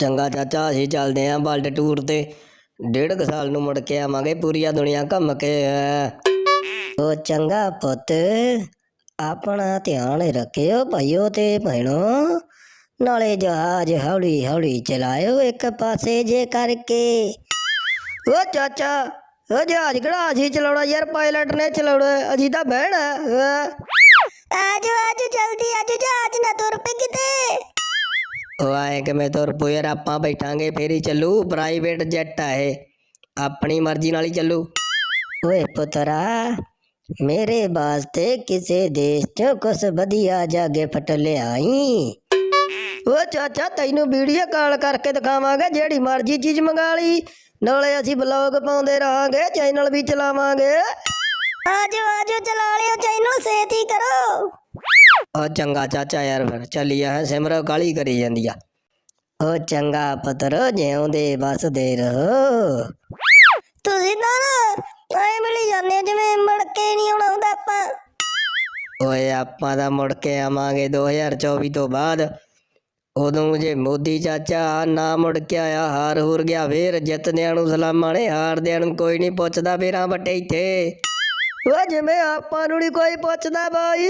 ਚੰਗਾ ਚਾਚਾ, ਅਸੀਂ ਚੱਲਦੇ ਆਂ ਵਰਲਡ ਟੂਰ ਤੇ। ਡੇਢ ਕੁ ਸਾਲ ਨੂੰ ਮੁੜ ਕੇ ਆਵਾਂਗੇ ਪੂਰੀਆ ਦੁਨੀਆ ਘੁੰਮ ਕੇ। ਉਹ ਚੰਗਾ ਪੁੱਤ, ਆਪਣਾ ਧਿਆਨ ਰੱਖਿਓ ਭਾਈਓ ਤੇ ਭੈਣੋ। ਨਾਲੇ ਜਹਾਜ਼ ਹੌਲੀ ਹੌਲੀ ਚਲਾਇਓ ਇੱਕ ਪਾਸੇ ਜੇ ਕਰਕੇ। ਉਹ ਚਾਚਾ ਉਹ ਜਹਾਜ਼ ਕਿਹੜਾ ਅਸੀਂ ਚਲਾਉਣਾ ਯਾਰ, ਪਾਇਲਟ ਨੇ ਚਲਾਉਣਾ, ਅਸੀਂ ਤਾਂ ਬਹਿਣਾ ਆਜੋ ਉਹ ਆਏ ਕਿ ਮੈਂ ਤੁਰ ਪੋ ਯਾਰ ਆਪਾਂ ਬੈਠਾਂਗੇ ਫੇਰ ਹੀ ਚੱਲੂ ਪ੍ਰਾਈਵੇਟ ਜੈਟ ਆ ਇਹ ਆਪਣੀ ਮਰਜ਼ੀ ਨਾਲ ਹੀ ਚੱਲੂ ਓਏ ਪੁੱਤਰਾ ਮੇਰੇ ਵਾਸਤੇ ਕਿਸੇ ਦੇਸ਼ ਚੋਂ ਕੁਛ ਵਧੀਆ ਜਾ ਗਿਫਟ ਲਿਆਈ ਉਹ ਚਾਚਾ ਤੈਨੂੰ ਵੀਡੀਓ ਕਾਲ ਕਰਕੇ ਦਿਖਾਵਾਂਗੇ ਜਿਹੜੀ ਮਰਜ਼ੀ ਚੀਜ਼ ਮੰਗਾ ਲਈ ਨਾਲੇ ਅਸੀਂ ਬਲੌਗ ਪਾਉਂਦੇ ਰਹਾਂਗੇ ਚੈਨਲ ਵੀ ਚਲਾਵਾਂਗੇ ਆਜੋ ਆਜੋ ਚਲਾ ਲਿਓ ਚੈਨਲ ਸੇਤੀ ਕਰੋ ਉਹ ਚੰਗਾ ਚਾਚਾ ਯਾਰ ਫਿਰ ਚੱਲੀਆ ਹੈ ਸਿਮਰ ਕਾਲੀ ਕਰੀ ਜਾਂਦੀ ਆ। ਉਹ ਚੰਗਾ ਪੁੱਤਰ ਜਿਉਂਦੇ ਵਸਦੇ ਰਹੋ। ਤੁਸੀਂ ਤਾਂ ਨਾ ਐ ਮਿਲੀ ਜਾਂਦੇ ਜਿਵੇਂ ਮੁੜ ਕੇ ਨਹੀਂ ਆਉਣਾ ਹੁੰਦਾ ਆਪਾਂ। ਓਏ ਆਪਾਂ ਤਾਂ ਮੁੜ ਕੇ ਆਵਾਂਗੇ 2024 ਤੋਂ ਬਾਅਦ। ਉਦੋਂ ਜੇ ਮੋਦੀ ਚਾਚਾ ਨਾ ਮੁੜ ਕੇ ਆਇਆ ਹਾਰ ਹੁਰ ਗਿਆ ਫੇਰ ਜਿੱਤਦਿਆਂ ਨੂੰ ਸਲਾਮਾਂ ਨੇ ਹਾਰਦਿਆਂ ਨੂੰ ਕੋਈ ਨਹੀਂ ਪੁੱਛਦਾ ਫੇਰਾਂ ਵੱਟੇ ਇੱਥੇ। ਉਹ ਜਿਵੇਂ ਆਪਾਂ ਨੂੰ ਨਹੀਂ ਕੋਈ ਪੁੱਛਦਾ ਬਾਈ।